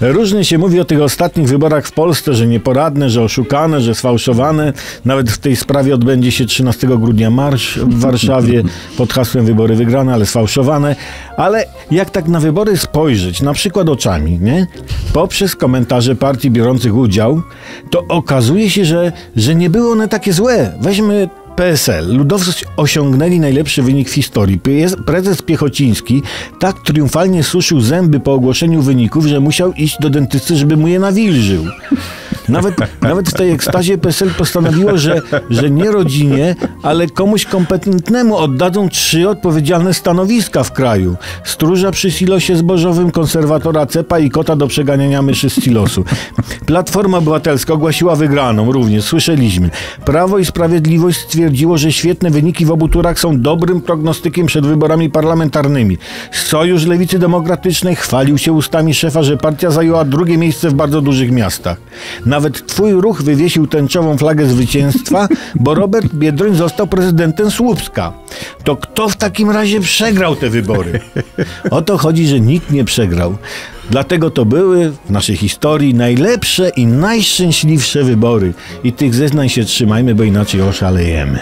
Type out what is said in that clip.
Różnie się mówi o tych ostatnich wyborach w Polsce, że nieporadne, że oszukane, że sfałszowane. Nawet w tej sprawie odbędzie się 13 grudnia marsz w Warszawie pod hasłem wybory wygrane, ale sfałszowane. Ale jak tak na wybory spojrzeć, na przykład oczami, nie? Poprzez komentarze partii biorących udział, to okazuje się, że, że nie były one takie złe. Weźmy PSL. Ludowcy osiągnęli najlepszy wynik w historii. Prezes Piechociński tak triumfalnie suszył zęby po ogłoszeniu wyników, że musiał iść do dentysty, żeby mu je nawilżył. Nawet, nawet w tej ekstazie PSL postanowiło, że, że nie rodzinie, ale komuś kompetentnemu oddadzą trzy odpowiedzialne stanowiska w kraju. Stróża przy silosie zbożowym, konserwatora cepa i kota do przeganiania myszy z silosu. Platforma Obywatelska ogłosiła wygraną również, słyszeliśmy. Prawo i Sprawiedliwość stwierdziło, że świetne wyniki w obu turach są dobrym prognostykiem przed wyborami parlamentarnymi. Sojusz Lewicy Demokratycznej chwalił się ustami szefa, że partia zajęła drugie miejsce w bardzo dużych miastach. Twój ruch wywiesił tęczową flagę zwycięstwa, bo Robert Biedroń został prezydentem Słupska. To kto w takim razie przegrał te wybory? O to chodzi, że nikt nie przegrał. Dlatego to były w naszej historii najlepsze i najszczęśliwsze wybory. I tych zeznań się trzymajmy, bo inaczej oszalejemy.